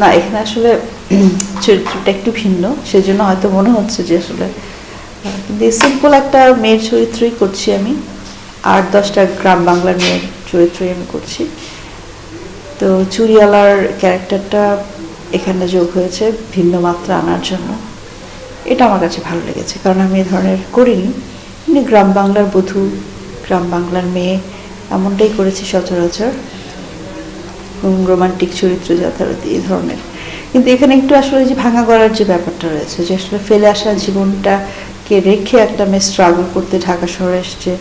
না, এখানে আসলে চরিত্রটা একটু ভিন্ন। সেজন্য হয়তো মনে হচ্ছে যে আসলে, কিন্তু সিম্পল একটা মেয়ের চরিত্রই করছি আমি। আট দশটা গ্রাম বাংলার মেয়ের চরিত্রই আমি করছি। তো চুরিয়ালার ক্যারেক্টারটা এখানে যোগ হয়েছে ভিন্ন মাত্রা আনার জন্য। এটা আমার কাছে ভালো লেগেছে, কারণ আমি এ ধরনের করিনি। এমনি গ্রাম বাংলার বধূ, গ্রাম বাংলার মেয়ে, এমনটাই করেছে সচরাচর। রোমান্টিক চরিত্র যথারীতি এই ধরনের। কিন্তু এখানে একটু আসলে যে ভাঙা গড়ার যে ব্যাপারটা রয়েছে, যে আসলে ফেলে আসা জীবনটাকে রেখে একটা মেয়ে স্ট্রাগল করতে ঢাকা শহরে এসছে,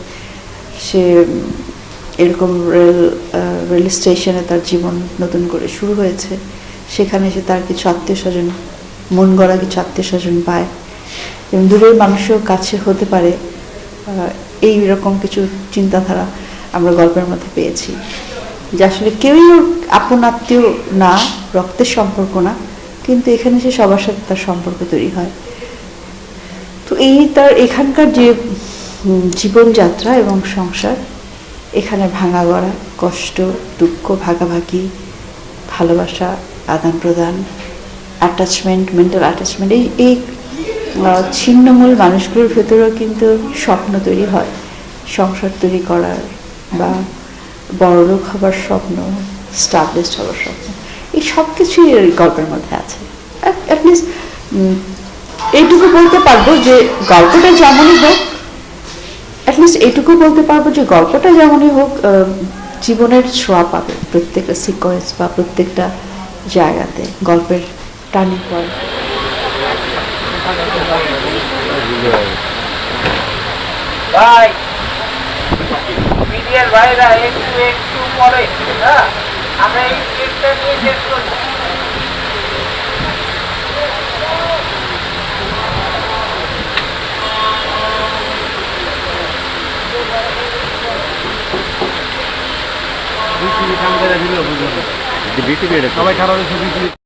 সে এরকম রেল রেল স্টেশনে তার জীবন নতুন করে শুরু হয়েছে। সেখানে সে তার কিছু আত্মীয় স্বজন মন গড়া কিছু আত্মীয় স্বজন পায়। এবং দূরের মানুষও কাছে হতে পারে। এই রকম কিছু চিন্তাধারা আমরা গল্পের মধ্যে পেয়েছি। যে আসলে কেউই ওর আপন আত্মীয় না, রক্তের সম্পর্ক না, কিন্তু এখানে সে সবার সাথে তার সম্পর্ক তৈরি হয়। তো এই তার এখানকার যে জীবনযাত্রা এবং সংসার, এখানে ভাঙা গড়া, কষ্ট, দুঃখ, ভাগাভাগি, ভালোবাসা আদান প্রদান অ্যাটাচমেন্ট মেন্টাল অ্যাটাচমেন্ট এই এই ছিন্নমূল মানুষগুলোর ভেতরেও কিন্তু স্বপ্ন তৈরি হয়। সংসার তৈরি করার বা বড়লোক হবার স্বপ্ন স্টাবলিশড হবার স্বপ্ন, এই সব কিছুই গল্পের মধ্যে আছে। এইটুকু বলতে পারব যে গল্পটা যেমনই হোক অ্যাটলিস্ট এইটুকু বলতে পারব যে গল্পটা যেমনই হোক জীবনের ছোঁয়া পাবে প্রত্যেকটা সিকোয়েন্স বা প্রত্যেকটা জায়গাতে, গল্পের টার্নিং পয়েন্ট ভাই মিডিয়ার ভাইরা একটু একটু পরে হ্যাঁ? আমরা এই স্ক্রিপ্টটা নিয়ে শেষ করব। সবাই খারাপ হয়েছে